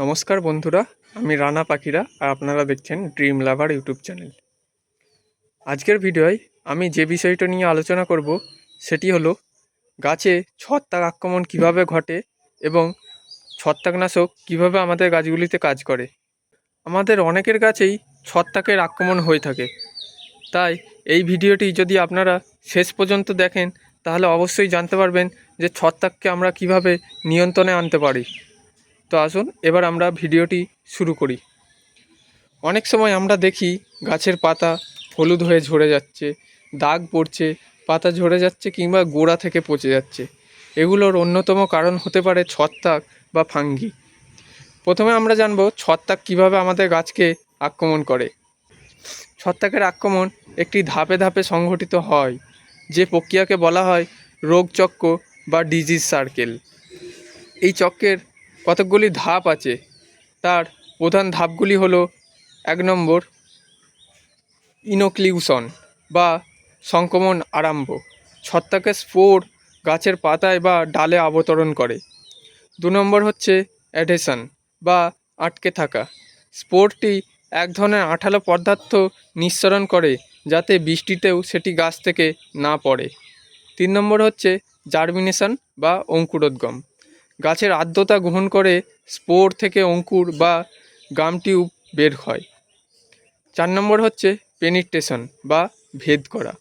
নমস্কার বন্ধুরা, আমি রানা পাখিরা আর আপনারা দেখছেন ড্রিম লাভার ইউটিউব চ্যানেল আজকের ভিডিওয় আমি যে বিষয়টা নিয়ে আলোচনা করব, সেটি হলো গাছে ছত্রাক আক্রমণ কীভাবে ঘটে এবং ছত্রাকনাশক কীভাবে আমাদের গাছগুলিতে কাজ করে। আমাদের অনেকের গাছেই ছত্রাকের আক্রমণ হয়ে থাকে। তাই এই ভিডিওটি যদি আপনারা শেষ পর্যন্ত দেখেন, তাহলে অবশ্যই জানতে পারবেন যে ছত্রাককে আমরা কীভাবে নিয়ন্ত্রণে আনতে পারি। তো আসুন, এবার আমরা ভিডিওটি শুরু করি। অনেক সময় আমরা দেখি গাছের পাতা হলুদ হয়ে ঝরে যাচ্ছে, দাগ পড়ছে, পাতা ঝরে যাচ্ছে কিংবা গোড়া থেকে পচে যাচ্ছে। এগুলোর অন্যতম কারণ হতে পারে ছত্রাক বা ফাঙ্গি। প্রথমে আমরা জানব ছত্রাক কীভাবে আমাদের গাছকে আক্রমণ করে। ছত্রাকের আক্রমণ একটি ধাপে ধাপে সংঘটিত হয়, যে প্রক্রিয়াকে বলা হয় রোগচক্র বা ডিজিজ সার্কেল। এই চক্রের কতকগুলি ধাপ আছে? তার প্রধান ধাপগুলি হলো এক নম্বর ইনোক্লিউশন বা সংক্রমণ আরম্ভ। ছত্রাকের স্পোর গাছের পাতায় বা ডালে অবতরণ করে। দু নম্বর হচ্ছে অ্যাডেশন বা আটকে থাকা। স্পোরটি এক ধরনের আঠালো পদার্থ নিঃসরণ করে যাতে বৃষ্টিতেও সেটি গাছ থেকে না পড়ে। তিন নম্বর হচ্ছে জার্মিনেশন বা অঙ্কুরোদ্গম। গাছের আর্দ্রতা গ্রহণ করে স্পোর থেকে অঙ্কুর বা গাম টিউব বের হয়। চার নম্বর হচ্ছে পেনিট্রেশন বা ভেদ করা।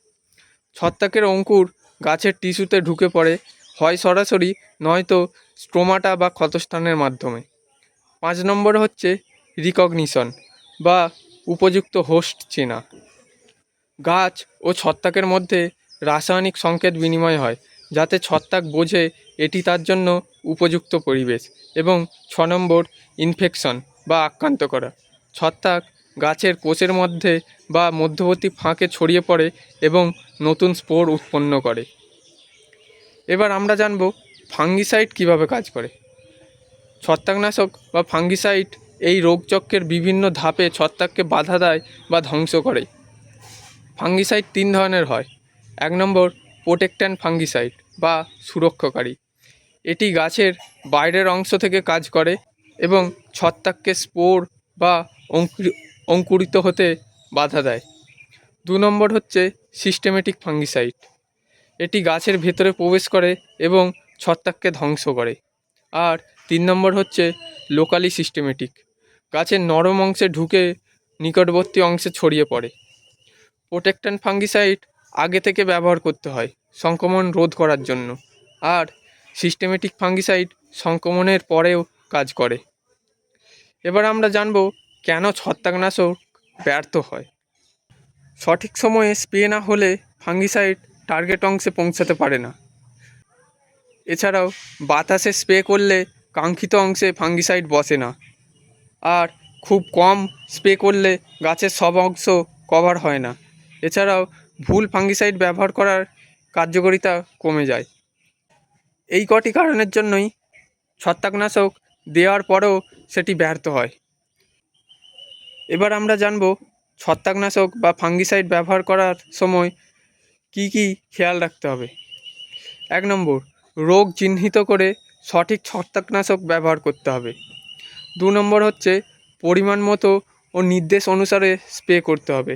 ছত্রাকের অঙ্কুর গাছের টিস্যুতে ঢুকে পড়ে, হয় সরাসরি, নয়তো স্ট্রোমাটা বা ক্ষতস্থানের মাধ্যমে। পাঁচ নম্বর হচ্ছে রিকগনিশন বা উপযুক্ত হোস্ট চেনা। গাছ ও ছত্রাকের মধ্যে রাসায়নিক সংকেত বিনিময় হয় যাতে ছত্রাক বোঝে এটি তার জন্য উপযুক্ত পরিবেশ এবং ছ নম্বর ইনফেকশন বা আক্রান্ত করা। ছত্রাক গাছের কোষের মধ্যে বা মধ্যবর্তী ফাঁকে ছড়িয়ে পড়ে এবং নতুন স্পোর উৎপন্ন করে। এবার আমরা জানব ফাঙ্গিসাইড কীভাবে কাজ করে। ছত্রাকনাশক বা ফাঙ্গিসাইড এই রোগচক্রের বিভিন্ন ধাপে ছত্রাককে বাধা দেয় বা ধ্বংস করে। ফাঙ্গিসাইড তিন ধরনের হয়। এক নম্বর প্রোটেক্ট্যান্ট ফাঙ্গিসাইড বা সুরক্ষাকারী। এটি গাছের বাইরের অংশ থেকে কাজ করে এবং ছত্রাককে স্পোর বা অঙ্কুরি, অঙ্কুরিত হতে বাধা দেয়। দু নম্বর হচ্ছে সিস্টেমেটিক ফাঙ্গিসাইড। এটি গাছের ভেতরে প্রবেশ করে এবং ছত্রাককে ধ্বংস করে। আর তিন নম্বর হচ্ছে লোকালি সিস্টেমেটিক। গাছের নরম অংশে ঢুকে নিকটবর্তী অংশে ছড়িয়ে পড়ে। প্রোটেক্ট্যান্ট ফাঙ্গিসাইড আগে থেকে ব্যবহার করতে হয়। সংক্রমণ রোধ করার জন্য। আর সিস্টেমেটিক ফাঙ্গিসাইড সংক্রমণের পরেও কাজ করে। এবার আমরা জানব কেন ছত্রাকনাশক ব্যর্থ হয়। সঠিক সময়ে স্প্রে না হলে ফাঙ্গিসাইড টার্গেট অংশে পৌঁছাতে পারে না। এছাড়াও বাতাসে স্প্রে করলে কাঙ্ক্ষিত অংশে ফাঙ্গিসাইড বসে না। আর খুব কম স্প্রে করলে গাছের সব অংশ কভার হয় না। এছাড়াও ভুল ফাঙ্গিসাইড ব্যবহার করার কার্যকারিতা কমে যায়। এই কটি কারণের জন্যই ছত্রাকনাশক দেওয়ার পরেও সেটি ব্যর্থ হয়। এবার আমরা জানব ছত্রাকনাশক বা ফাঙ্গিসাইড ব্যবহার করার সময় কি কি খেয়াল রাখতে হবে। এক নম্বর, রোগ চিহ্নিত করে সঠিক ছত্রাকনাশক ব্যবহার করতে হবে। দু নম্বর হচ্ছে, পরিমাণ মতো ও নির্দেশ অনুসারে স্প্রে করতে হবে।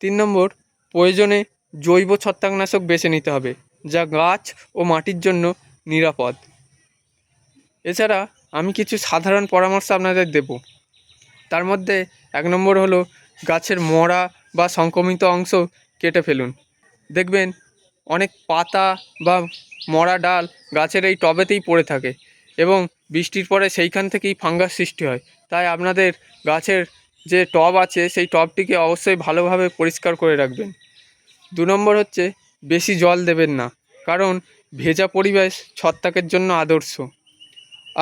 তিন নম্বর, প্রয়োজনে জৈব ছত্রাকনাশক বেছে নিতে হবে, যা গাছ ও মাটির জন্য নিরাপদ। এছাড়া আমি কিছু সাধারণ পরামর্শ আপনাদের দেব। তার মধ্যে এক নম্বর হলো, গাছের মরা বা সংক্রমিত অংশ কেটে ফেলুন। দেখবেন অনেক পাতা বা মরা ডাল গাছের এই টবেতেই পড়ে থাকে এবং বৃষ্টির পরে সেইখান থেকেই ফাঙ্গাস সৃষ্টি হয়। তাই আপনাদের গাছের যে টব আছে, সেই টবটিকে অবশ্যই ভালোভাবে পরিষ্কার করে রাখবেন। দু নম্বর হচ্ছে, বেশি জল দেবেন না, কারণ ভেজা পরিবেশ ছত্রাকের জন্য আদর্শ।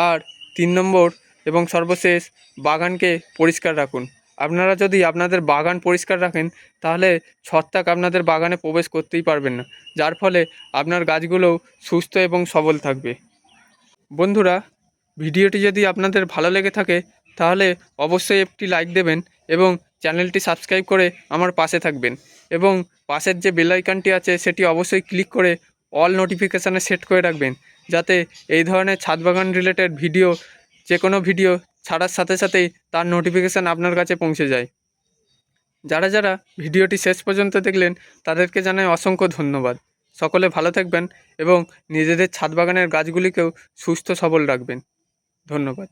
আর তিন নম্বর এবং সর্বশেষ, বাগানকে পরিষ্কার রাখুন। আপনারা যদি আপনাদের বাগান পরিষ্কার রাখেন, তাহলে ছত্রাক আপনাদের বাগানে প্রবেশ করতেই পারবেন না, যার ফলে আপনার গাছগুলোও সুস্থ এবং সবল থাকবে। বন্ধুরা, ভিডিওটি যদি আপনাদের ভালো লেগে থাকে, তাহলে অবশ্যই একটি লাইক দেবেন এবং চ্যানেলটি সাবস্ক্রাইব করে আমার পাশে থাকবেন। এবং পাশের যে বেল আইকনটি আছে, সেটি অবশ্যই ক্লিক করে অল নোটিফিকেশানে সেট করে রাখবেন। যাতে এই ধরনের ছাদ বাগান রিলেটেড ভিডিও যে কোনো ভিডিও ছাড়ার সাথে সাথেই তার নোটিফিকেশান আপনার কাছে পৌঁছে যায়। যারা যারা ভিডিওটি শেষ পর্যন্ত দেখলেন, তাদেরকে জানাই অসংখ্য ধন্যবাদ। সকলে ভালো থাকবেন এবং নিজেদের ছাদ বাগানের গাছগুলিকেও সুস্থ সবল রাখবেন। ধন্যবাদ।